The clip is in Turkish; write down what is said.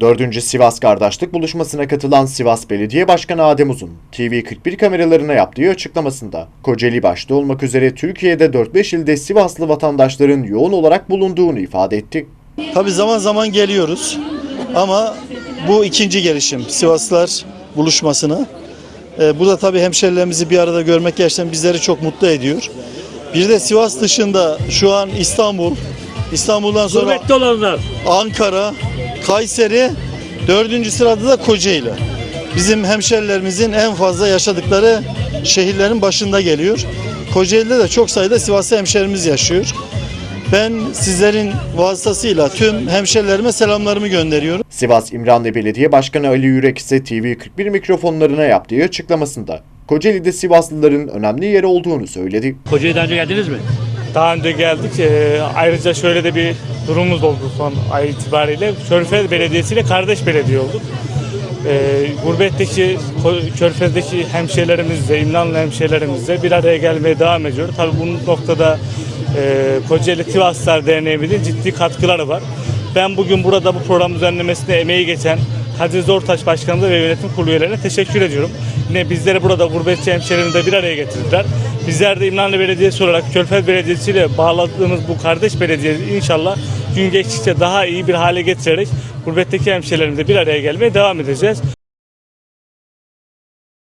4. Sivas Kardeşlik buluşmasına katılan Sivas Belediye Başkanı Adem Uzun, TV41 kameralarına yaptığı açıklamasında, Kocaeli başta olmak üzere Türkiye'de 4-5 ilde Sivaslı vatandaşların yoğun olarak bulunduğunu ifade etti. Tabii zaman zaman geliyoruz ama bu ikinci gelişim Sivaslar buluşmasına. Ee, bu da tabii hemşerilerimizi bir arada görmek gerçekten bizleri çok mutlu ediyor. Bir de Sivas dışında şu an İstanbul, İstanbul'dan sonra. Ankara, Kayseri, dördüncü sırada da Kocaeli. Bizim hemşerilerimizin en fazla yaşadıkları şehirlerin başında geliyor. Kocaeli'de de çok sayıda Sivaslı hemşerimiz yaşıyor. Ben sizlerin vasıtasıyla tüm hemşerilerime selamlarımı gönderiyorum. Sivas İmranlı Belediye Başkanı Ali Yürek ise TV41 mikrofonlarına yaptığı açıklamasında, Kocaeli'de Sivaslıların önemli yeri olduğunu söyledi. Kocaeli'den önce geldiniz mi? Daha önce geldik. Ee, ayrıca şöyle de bir durumumuz oldu son ay itibariyle. Körfez Belediyesi ile kardeş belediye olduk. Ee, gurbetteki, Körfez'deki hemşehrilerimizle, İmranlı hemşehrilerimizle bir araya gelmeye devam ediyoruz. Tabii bu noktada e, Kocaeli Sivaslar Derneğimizin ciddi katkıları var. Ben bugün burada bu program düzenlemesinde emeği geçen Kadir Zortaş Başkanımıza ve yönetim kurulu üyelerine teşekkür ediyorum. Yine bizleri burada gurbetçi hemşehrilerimizi de bir araya getirdiler. Bizler de İmranlı Belediyesi olarak Körfez Belediyesi ile bağladığımız bu kardeş belediye inşallah gün geçtikçe daha iyi bir hale getirerek gurbetteki hemşehrilerimize bir araya gelmeye devam edeceğiz.